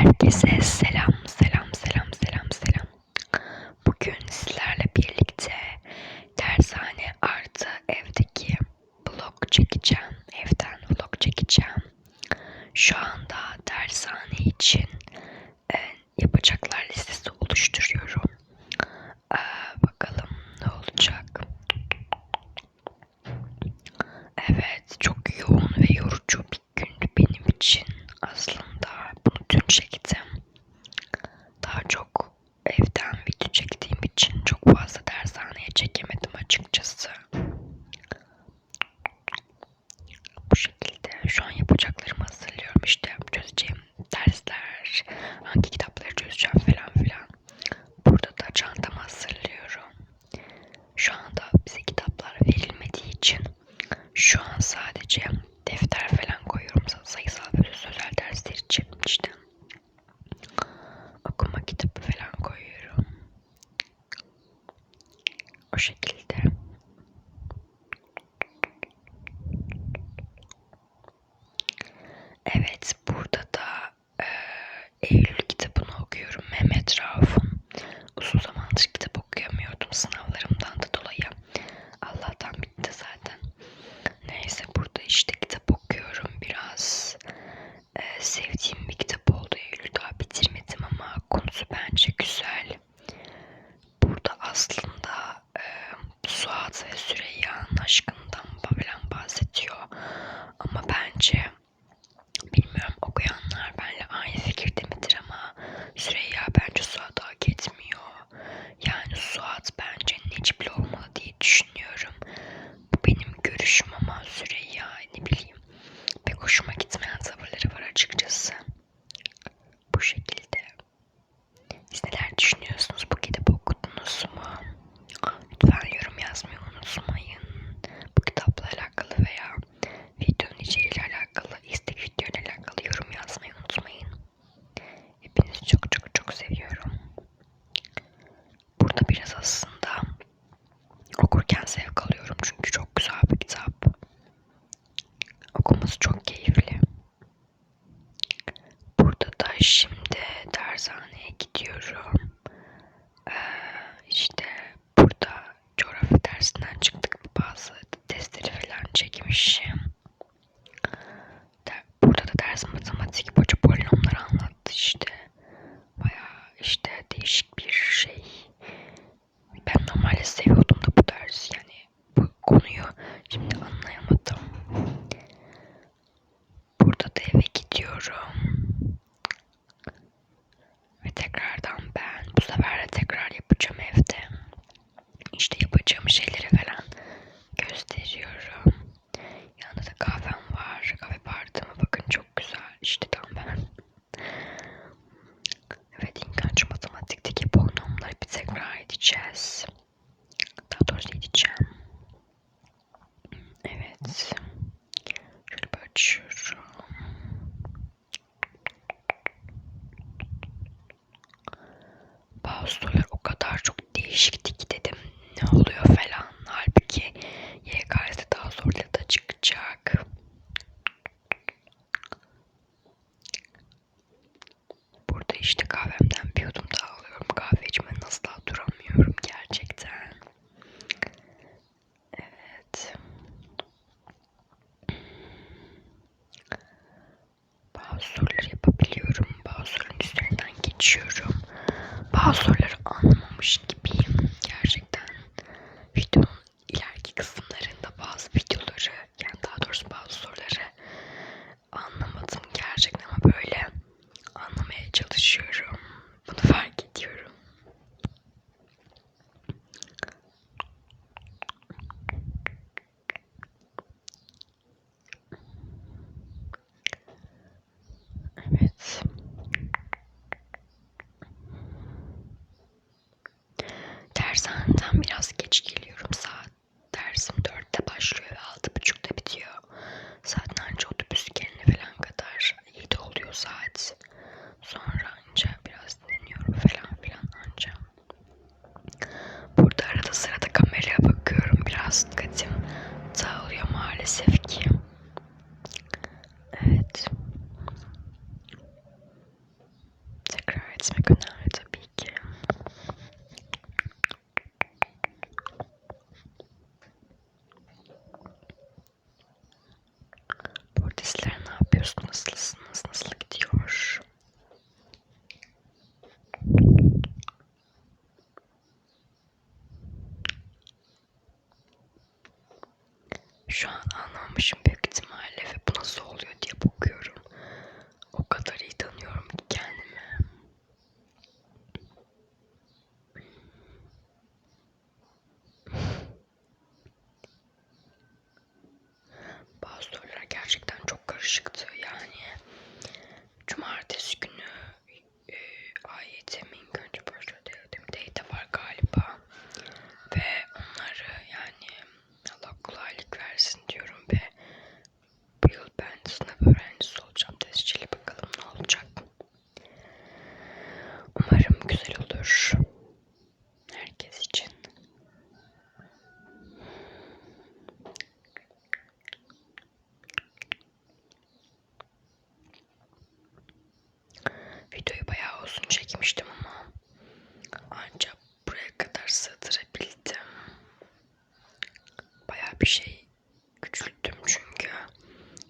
Herkese selam. ocaklarımı hazırlıyorum işte çözeceğim dersler, hangi kitapları çözeceğim falan filan. Burada da çantamı hazırlıyorum. Şu anda bize kitaplar verilmediği için şu an sadece defter falan koyuyorum sayısal ve sözel dersler için. Okuma kitabı falan koyuyorum. O şekilde. If it's bu şekilde. Siz neler düşünüyorsunuz? Bu kitabı okudunuz mu? Lütfen yorum yazmayı unutmayın. Bu kitapla alakalı veya videonun içeriğiyle alakalı, istek videoyla alakalı yorum yazmayı unutmayın. Hepinizi çok çok çok seviyorum. Burada biraz aslında okurken zevk alıyorum. tekrardan ben bu sefer de tekrar yapacağım evde. İşte yapacağım şeyleri falan gösteriyorum. Yanında da kahvem var. Kahve partıma bakın çok güzel. İşte tam ben. Evet İngilizce matematikteki polinomları bir tekrar edeceğiz. Daha doğrusu edeceğim. geçiyorum. Bazı soruları günler ne yapıyorsun? Nasılsınız? Nasıl gidiyor? Şu an anlamışım büyük ihtimalle ve bu nasıl oluyor diye bakıyorum. Umarım güzel olur. Herkes için. Videoyu bayağı uzun çekmiştim ama ancak buraya kadar sığdırabildim. Bayağı bir şey küçülttüm çünkü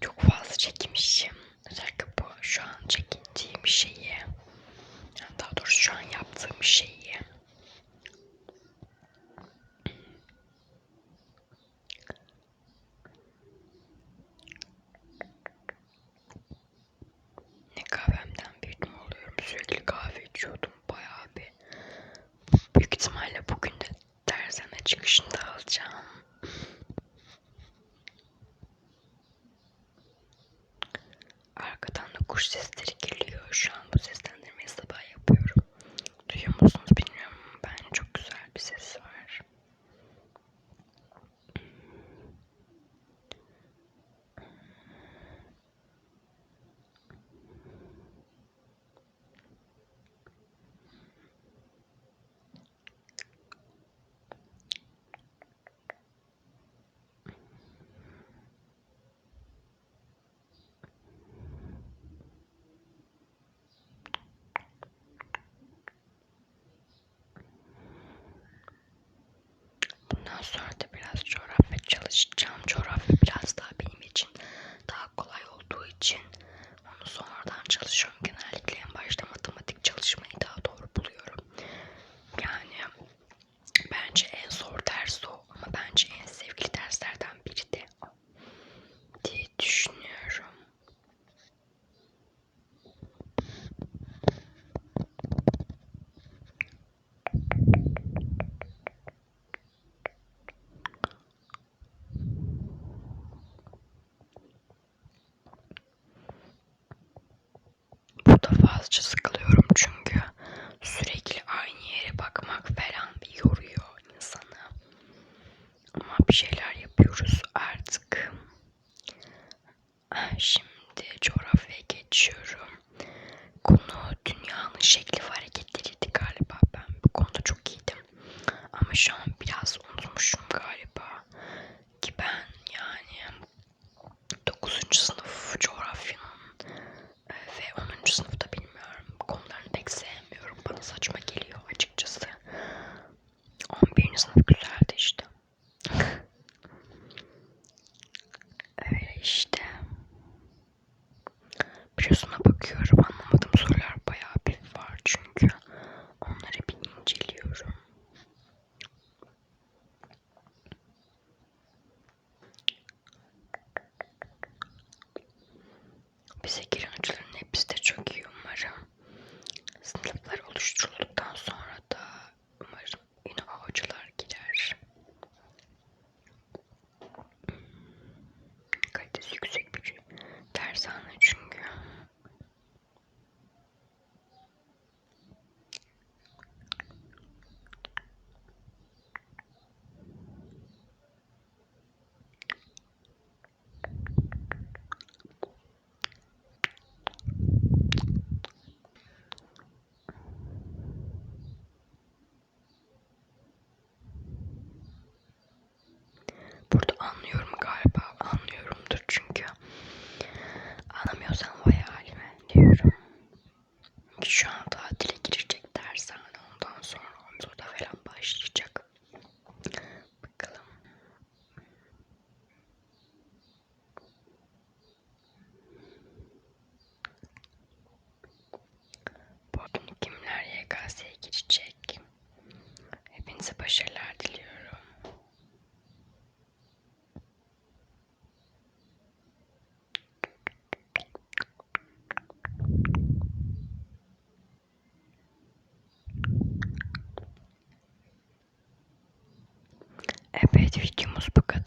çok fazla çekmişim. Özellikle bu şu an çekindiğim şeyi olur şu an yaptığım şeyi. Sonra da biraz coğrafya çalışacağım. Coğrafya biraz daha benim için daha kolay olduğu için onu sonradan çalışıyorum bir şeyler yapıyoruz artık. Şimdi Evet videomuz bu kadardı.